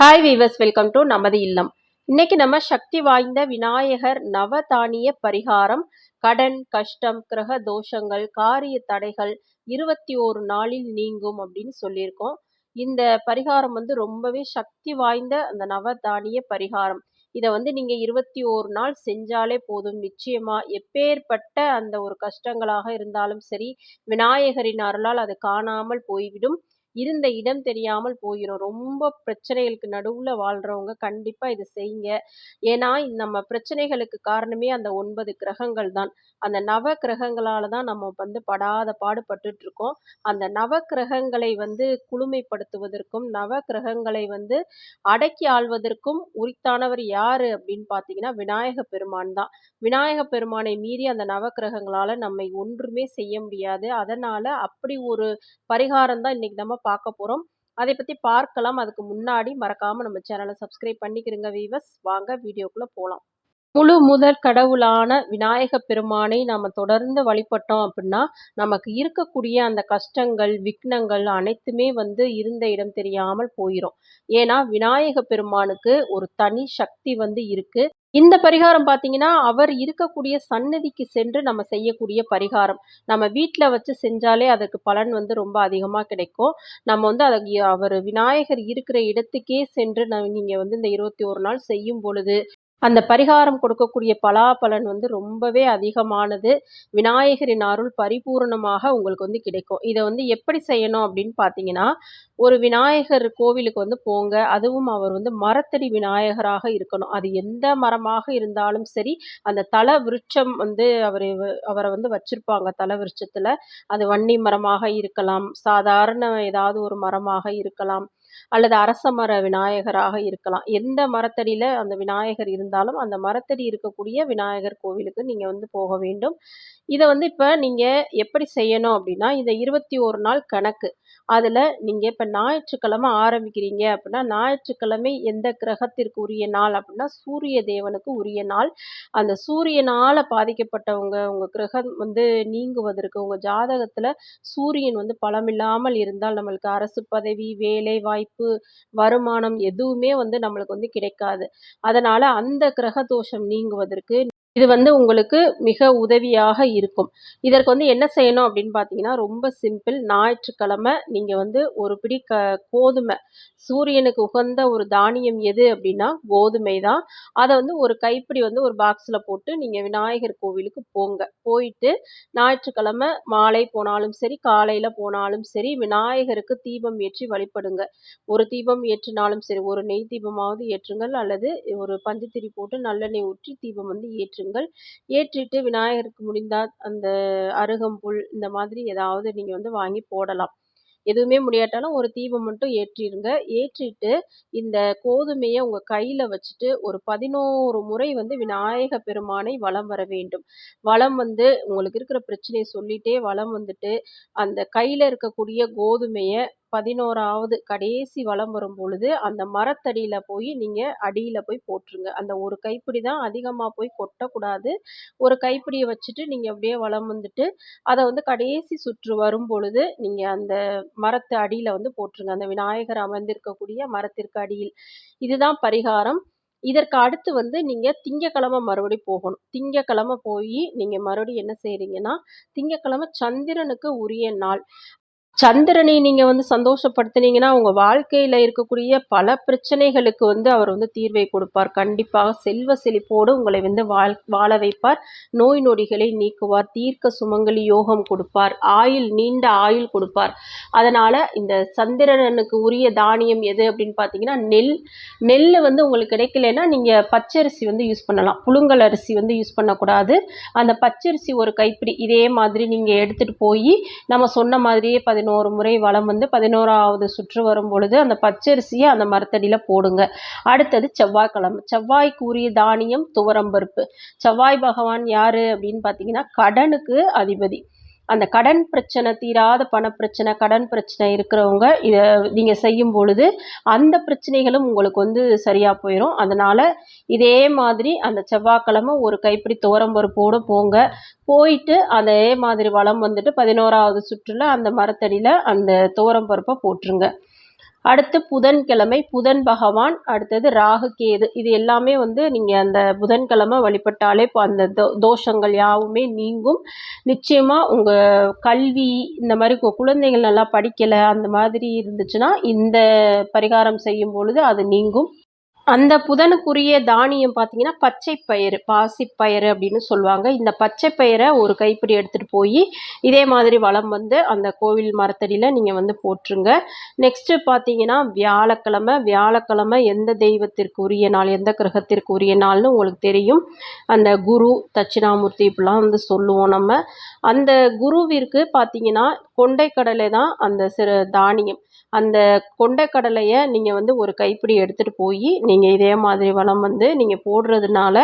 Hi viewers welcome to நமது இல்லம். இன்னைக்கு நம்ம சக்தி வாய்ந்த விநாயகர் நவதானிய பரிகாரம் கடன் கஷ்டம் கிரக தோஷங்கள் காரிய தடைகள் இருபத்தி ஓரு நாளில் நீங்கும் அப்படின்னு சொல்லியிருக்கோம். இந்த பரிகாரம் வந்து ரொம்பவே சக்தி வாய்ந்த அந்த நவதானிய பரிகாரம். இதை வந்து நீங்க இருபத்தி ஓரு நாள் செஞ்சாலே போதும். நிச்சயமா எப்பேற்பட்ட அந்த ஒரு கஷ்டங்களாக இருந்தாலும் சரி விநாயகரின் அருளால் அது காணாமல் போய்விடும். இருந்த இடம் தெரியாமல் போயிடும் ரொம்ப பிரச்சனைகளுக்கு நடுவில் வாழ்றவங்க கண்டிப்பாக இதை செய்யுங்க. ஏன்னா, நம்ம பிரச்சனைகளுக்கு காரணமே அந்த ஒன்பது கிரகங்கள் தான். அந்த நவ கிரகங்களால தான் நம்ம வந்து படாத பாடு இருக்கோம் அந்த நவ கிரகங்களை வந்து குளுமைப்படுத்துவதற்கும், நவ கிரகங்களை வந்து அடக்கி ஆள்வதற்கும் உரித்தானவர் யாரு அப்படின்னு பார்த்தீங்கன்னா, விநாயக பெருமான் தான். விநாயக பெருமானை மீறி அந்த நவக்கிரகங்களால நம்மை ஒன்றுமே செய்ய முடியாது. அதனால அப்படி ஒரு பரிகாரம் தான் இன்னைக்கு நம்ம பார்க்க போறோம். அதை பத்தி பார்க்கலாம். அதுக்கு முன்னாடி மறக்காம நம்ம சேனலை சப்ஸ்கிரைப் பண்ணிக்கிறங்க வீவர்ஸ். வாங்க வீடியோக்குள்ள போலாம். முழு முதற் கடவுளான விநாயக பெருமானை நம்ம தொடர்ந்து வழிபட்டோம் அப்படின்னா, நமக்கு இருக்கக்கூடிய அந்த கஷ்டங்கள், விக்னங்கள் அனைத்துமே வந்து இருந்த இடம் தெரியாமல் போயிரும். ஏன்னா, விநாயக பெருமானுக்கு ஒரு தனி சக்தி வந்து இருக்கு. இந்த பரிகாரம் பார்த்தீங்கன்னா, அவர் இருக்கக்கூடிய சன்னதிக்கு சென்று நம்ம செய்யக்கூடிய பரிகாரம். நம்ம வீட்டில் வச்சு செஞ்சாலே அதுக்கு பலன் வந்து ரொம்ப அதிகமாக கிடைக்கும். நம்ம வந்து அதை அவர் விநாயகர் இருக்கிற இடத்துக்கே சென்று ந வந்து இந்த 21 நாள் செய்யும் பொழுது, அந்த பரிகாரம் கொடுக்கக்கூடிய பலாபலன் வந்து ரொம்பவே அதிகமானது. விநாயகரின் அருள் பரிபூரணமாக உங்களுக்கு வந்து கிடைக்கும். இதை வந்து எப்படி செய்யணும் அப்படின்னு பார்த்தீங்கன்னா, ஒரு விநாயகர் கோவிலுக்கு வந்து போங்க. அதுவும் அவர் வந்து மரத்தடி விநாயகராக இருக்கணும். அது எந்த மரமாக இருந்தாலும் சரி, அந்த தல விருட்சம் வந்து அவர் அவரை வந்து வச்சிருப்பாங்க தல விருட்சத்தில் அது வன்னி மரமாக இருக்கலாம், சாதாரண ஏதாவது ஒரு மரமாக இருக்கலாம். அல்லது அரச மர விநாயகராக இருக்கலாம். எந்த மரத்தடியில அந்த விநாயகர் இருந்தாலும், அந்த மரத்தடி இருக்கக்கூடிய விநாயகர் கோவிலுக்கு நீங்க வந்து போக வேண்டும். இதை வந்து இப்போ நீங்கள் எப்படி செய்யணும் அப்படின்னா, இதை இருபத்தி ஒரு நாள் கணக்கு. அதில் நீங்கள் இப்போ ஞாயிற்றுக்கிழமை ஆரம்பிக்கிறீங்க அப்படின்னா, ஞாயிற்றுக்கிழமை எந்த கிரகத்திற்கு உரிய நாள் அப்படின்னா, சூரிய தேவனுக்கு உரிய நாள். அந்த சூரியனால் பாதிக்கப்பட்டவங்க, உங்கள் கிரகம் வந்து நீங்குவதற்கு, உங்கள் ஜாதகத்தில் சூரியன் வந்து பலமில்லாமல் இருந்தால், நம்மளுக்கு அரசு பதவி, வேலை வாய்ப்பு, வருமானம் எதுவுமே வந்து நம்மளுக்கு வந்து கிடைக்காது. அதனால் அந்த கிரக தோஷம் நீங்குவதற்கு இது வந்து உங்களுக்கு மிக உதவியாக இருக்கும். இதற்கு வந்து என்ன செய்யணும் அப்படின்னு பார்த்தீங்கன்னா, ரொம்ப சிம்பிள். ஞாயிற்றுக்கிழமை நீங்கள் வந்து ஒரு பிடி க கோதுமை, சூரியனுக்கு உகந்த ஒரு தானியம் எது அப்படின்னா, கோதுமை தான். அதை வந்து ஒரு கைப்பிடி வந்து ஒரு பாக்ஸில் போட்டு நீங்கள் விநாயகர் கோவிலுக்கு போங்க. போயிட்டு ஞாயிற்றுக்கிழமை மாலை போனாலும் சரி, காலையில் போனாலும் சரி, விநாயகருக்கு தீபம் ஏற்றி வழிபடுங்க. ஒரு தீபம் ஏற்றினாலும் சரி, ஒரு நெய் தீபமாவது ஏற்றுங்கள் அல்லது ஒரு பஞ்சுத்திரி போட்டு நல்லெண்ணெய் ஊற்றி தீபம் வந்து ஏற்று ஏற்றுங்கள். ஏற்றிட்டு விநாயகருக்கு முடிந்தால் அந்த அருகம்புல் இந்த மாதிரி ஏதாவது நீங்க வந்து வாங்கி போடலாம். எதுவுமே முடியாட்டாலும் ஒரு தீபம் மட்டும் ஏற்றிருங்க. ஏற்றிட்டு இந்த கோதுமையை உங்க கையில வச்சுட்டு ஒரு 11 முறை வந்து விநாயக பெருமானை வலம் வர வேண்டும். வளம் வந்து உங்களுக்கு இருக்கிற பிரச்சனையை சொல்லிட்டே வளம் வந்துட்டு, அந்த கையில இருக்கக்கூடிய கோதுமையை 11வது கடைசி வலம் பொழுது அந்த மரத்தடியில் போய் நீங்கள் அடியில் போய் போட்டுருங்க. அந்த ஒரு கைப்பிடி தான் அதிகமாக போய் கொட்டக்கூடாது. ஒரு கைப்பிடியை வச்சுட்டு நீங்கள் அப்படியே வளம் வந்துட்டு, அதை வந்து கடைசி சுற்று வரும் பொழுது நீங்கள் அந்த மரத்து அடியில் வந்து போட்டுருங்க. அந்த விநாயகர் அமர்ந்திருக்கக்கூடிய மரத்திற்கு அடியில். இதுதான் பரிகாரம். இதற்கு அடுத்து வந்து நீங்கள் திங்கக்கிழமை மறுபடியும் போகணும். திங்கக்கிழமை போய் நீங்கள் மறுபடியும் என்ன செய்கிறீங்கன்னா திங்கக்கிழமை சந்திரனுக்கு உரிய நாள். சந்திரனை நீங்க வந்து சந்தோஷப்படுத்துனீங்கன்னா, உங்க வாழ்க்கையில இருக்கக்கூடிய பல பிரச்சனைகளுக்கு வந்து அவர் வந்து தீர்வை கொடுப்பார். கண்டிப்பாக செல்வ செழிப்போடு உங்களை வந்து வாழ் வாழ வைப்பார். நோய் நொடிகளை நீக்குவார். தீர்க்க சுமங்கலி யோகம் கொடுப்பார். ஆயுள் நீண்ட ஆயுள் கொடுப்பார். அதனால இந்த சந்திரனுக்கு உரிய தானியம் எது அப்படின்னு பார்த்தீங்கன்னா, நெல். நெல் வந்து உங்களுக்கு கிடைக்கலன்னா, நீங்க பச்சரிசி வந்து யூஸ் பண்ணலாம். புழுங்கல் அரிசி வந்து யூஸ் பண்ணக்கூடாது. அந்த பச்சரிசி ஒரு கைப்பிடி இதே மாதிரி நீங்க எடுத்துட்டு போய் நம்ம சொன்ன மாதிரியே 11 முறை வளம் வந்து 11வது சுற்று வரும் பொழுது அந்த பச்சரிசியை அந்த மரத்தடியில போடுங்க. அடுத்தது செவ்வாய்க்கிழமை. செவ்வாய்க்கு உரிய தானியம் துவரம்பருப்பு. செவ்வாய் பகவான் யாரு அப்படின்னு பார்த்தீங்கன்னா, கடனுக்கு அதிபதி. அந்த கடன் பிரச்சனை தீராத பணப்பிரச்சனை, கடன் பிரச்சனை இருக்கிறவங்க இதை நீங்கள் செய்யும் பொழுது, அந்த பிரச்சனைகளும் உங்களுக்கு வந்து சரியாக போயிடும் அதனால் இதே மாதிரி அந்த செவ்வாய்க்கிழமை ஒரு கைப்பிடி துவரம்பருப்போட போங்க. போயிட்டு அதே மாதிரி வளம் வந்துட்டு 11வது சுற்றுல அந்த மரத்தடியில் அந்த துவரம் பருப்பை போட்டுருங்க. அடுத்து புதன்கிழமை புதன் பகவான் அடுத்தது ராகு கேது. இது எல்லாமே வந்து நீங்கள் அந்த புதன்கிழமை வழிபட்டாலே இப்போ அந்த தோ தோஷங்கள் யாவுமே நீங்கும். நிச்சயமாக உங்கள் கல்வி இந்த மாதிரி குழந்தைகள் நல்லா படிக்கலை அந்த மாதிரி இருந்துச்சுன்னா இந்த பரிகாரம் செய்யும் பொழுது அது நீங்கும். அந்த புதனுக்குரிய தானியம் பார்த்தீங்கன்னா பச்சை பயிறு பாசிப்பயிறு அப்படின்னு சொல்லுவாங்க. இந்த பச்சை பயிரை ஒரு கைப்பிடி எடுத்துகிட்டு போய் இதே மாதிரி வளம் வந்து அந்த கோவில் மரத்தடியில் நீங்கள் வந்து போட்டுருங்க நெக்ஸ்ட்டு பார்த்தீங்கன்னா வியாழக்கிழமை வியாழக்கிழமை எந்த தெய்வத்திற்கு உரிய நாள் எந்த கிரகத்திற்கு உரிய நாள்னு உங்களுக்கு தெரியும். அந்த குரு தட்சிணாமூர்த்தி இப்படிலாம் வந்து சொல்லுவோம் நம்ம. அந்த குருவிற்கு பார்த்தீங்கன்னா கொண்டைக்கடலை தான் அந்த சிறு தானியம். அந்த கொண்டைக்கடலையை நீங்கள் வந்து ஒரு கைப்பிடி எடுத்துகிட்டு போய் நீங்கள் இதே மாதிரி வளம் வந்து நீங்கள் போடுறதுனால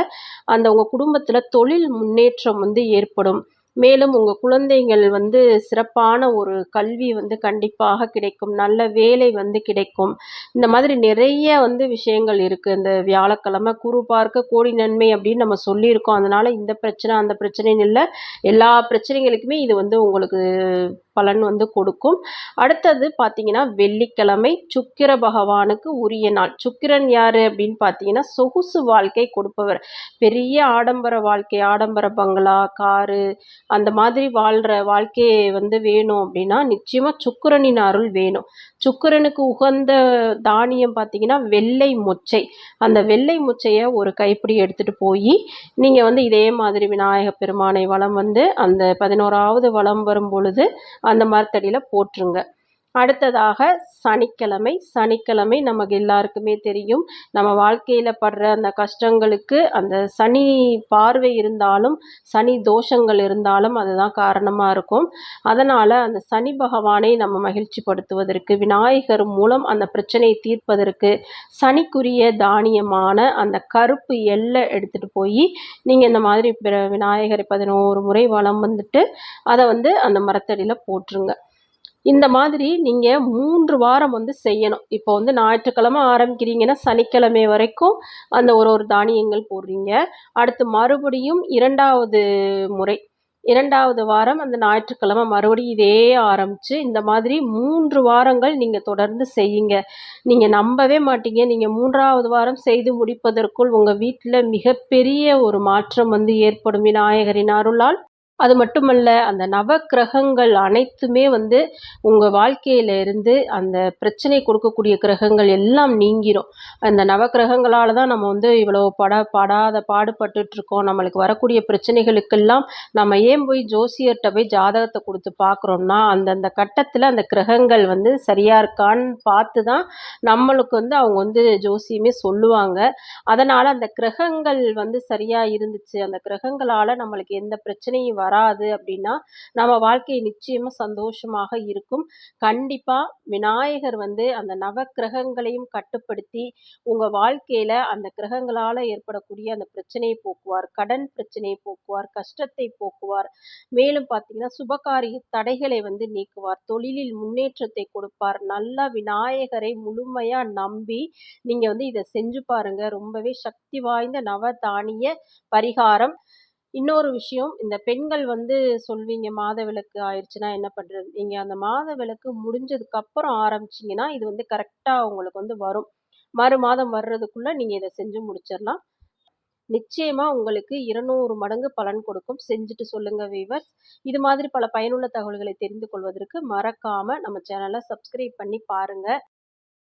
அந்த உங்கள் குடும்பத்தில் தொழில் முன்னேற்றம் வந்து ஏற்படும். மேலும் உங்கள் குழந்தைகள் வந்து சிறப்பான ஒரு கல்வி வந்து கண்டிப்பாக கிடைக்கும். நல்ல வேலை வந்து கிடைக்கும். இந்த மாதிரி நிறைய வந்து விஷயங்கள் இருக்குது இந்த வியாழக்கிழமை குரு பார்க்க கோடி நன்மை அப்படின்னு நம்ம சொல்லியிருக்கோம். அதனால் இந்த பிரச்சனை அந்த பிரச்சனைன்னு இல்லை. எல்லா பிரச்சனைகளுக்குமே இது வந்து உங்களுக்கு பலன் வந்து கொடுக்கும். அடுத்தது பார்த்தீங்கன்னா வெள்ளிக்கிழமை சுக்கிர பகவானுக்கு உரிய நாள். சுக்கிரன் யார் அப்படின்னு பார்த்தீங்கன்னா சொகுசு வாழ்க்கை கொடுப்பவர். பெரிய ஆடம்பர வாழ்க்கை ஆடம்பர பங்களா காரு அந்த மாதிரி வாழ்கிற வாழ்க்கையை வந்து வேணும் அப்படின்னா நிச்சயமாக சுக்கிரனின் அருள் வேணும். சுக்குரனுக்கு உகந்த தானியம் பார்த்தீங்கன்னா வெள்ளை மொச்சை. அந்த வெள்ளை மொச்சையை ஒரு கைப்பிடி எடுத்துகிட்டு போய் நீங்கள் வந்து இதே மாதிரி விநாயக பெருமானை வளம் வந்து அந்த பதினோராவது வளம் வரும் பொழுது அந்த மரத்தடியில் போட்டுருங்க அடுத்ததாக சனிக்கிழமை. சனிக்கிழமை நமக்கு எல்லாருக்குமே தெரியும். நம்ம வாழ்க்கையில் படுற அந்த கஷ்டங்களுக்கு அந்த சனி பார்வை இருந்தாலும் சனி தோஷங்கள் இருந்தாலும் அதுதான் காரணமாக இருக்கும். அதனால் அந்த சனி பகவானை நம்ம மகிழ்ச்சிப்படுத்துவதற்கு விநாயகர் மூலம் அந்த பிரச்சனையை தீர்ப்பதற்கு சனிக்குரிய தானியமான அந்த கருப்பு எல்லை எடுத்துகிட்டு போய் நீங்கள் இந்த மாதிரி விநாயகரை பதினோரு முறை வளம் வந்துட்டு அதை வந்து அந்த மரத்தடியில் போட்டுருங்க. இந்த மாதிரி நீங்கள் மூன்று வாரம் வந்து செய்யணும். இப்போ வந்து ஞாயிற்றுக்கிழமை ஆரம்பிக்கிறீங்கன்னா சனிக்கிழமை வரைக்கும் அந்த ஒரு ஒரு தானியங்கள் போடுறீங்க. அடுத்து மறுபடியும் இரண்டாவது முறை இரண்டாவது வாரம் அந்த ஞாயிற்றுக்கிழமை மறுபடியும் இதே ஆரம்பித்து இந்த மாதிரி மூன்று வாரங்கள் நீங்கள் தொடர்ந்து செய்யுங்க. நீங்கள் நம்பவே மாட்டீங்க. நீங்கள் மூன்றாவது வாரம் செய்து முடிப்பதற்குள் உங்கள் வீட்டில் மிகப்பெரிய ஒரு மாற்றம் வந்து ஏற்படும். விநாயகரின் அருளால் அது மட்டுமல்ல அந்த நவக்கிரகங்கள் அனைத்துமே வந்து உங்கள் வாழ்க்கையில இருந்து அந்த பிரச்சனை கொடுக்கக்கூடிய கிரகங்கள் எல்லாம் நீங்கிரும். அந்த நவக்கிரகங்களால் தான் நம்ம வந்து இவ்வளோ பட படாத பாடுபட்டுட்ருக்கோம். நம்மளுக்கு வரக்கூடிய பிரச்சனைகளுக்கெல்லாம் நம்ம ஏன் போய் ஜோசியர்கிட்ட போய் ஜாதகத்தை கொடுத்து பார்க்குறோம்னா அந்தந்த கட்டத்தில் அந்த கிரகங்கள் வந்து சரியாக இருக்கான்னு பார்த்து தான் நம்மளுக்கு வந்து அவங்க வந்து ஜோசியமே சொல்லுவாங்க. அதனால் அந்த கிரகங்கள் வந்து சரியாக இருந்துச்சு. அந்த கிரகங்களால் நம்மளுக்கு எந்த பிரச்சனையும் வராது அப்படின்னா நம்ம வாழ்க்கை நிச்சயமாக சந்தோஷமாக இருக்கும். கண்டிப்பாக விநாயகர் வந்து அந்த நவக்கிரகங்களையும் கட்டுப்படுத்தி உங்கள் வாழ்க்கையில் அந்த கிரகங்களால் ஏற்படக்கூடிய அந்த பிரச்சனையை போக்குவார் கடன் பிரச்சனையை போக்குவார் கஷ்டத்தை போக்குவார். மேலும் பார்த்தீங்கன்னா சுபகாரிய தடைகளை வந்து நீக்குவார். தொழிலில் முன்னேற்றத்தை கொடுப்பார். நல்லா விநாயகரை முழுமையாக நம்பி நீங்கள் வந்து இதை செஞ்சு பாருங்கள் ரொம்பவே சக்தி வாய்ந்த நவதானிய பரிகாரம். இன்னொரு விஷயம் இந்த பெண்கள் வந்து சொல்வீங்க மாதவிலக்கு ஆயிடுச்சுன்னா என்ன பண்ணுறது நீங்கள் அந்த மாத விளக்கு முடிஞ்சதுக்கப்புறம் ஆரம்பிச்சிங்கன்னா இது வந்து கரெக்டாக உங்களுக்கு வந்து வரும். மறு மாதம் வர்றதுக்குள்ளே நீங்கள் இதை செஞ்சு முடிச்சிடலாம் நிச்சயமாக உங்களுக்கு இருநூறு மடங்கு பலன் கொடுக்கும். செஞ்சுட்டு சொல்லுங்கள் வீவர்ஸ் இது மாதிரி பல பயனுள்ள தகவல்களை தெரிந்து கொள்வதற்கு மறக்காமல் நம்ம சேனலை சப்ஸ்கிரைப் பண்ணி பாருங்கள்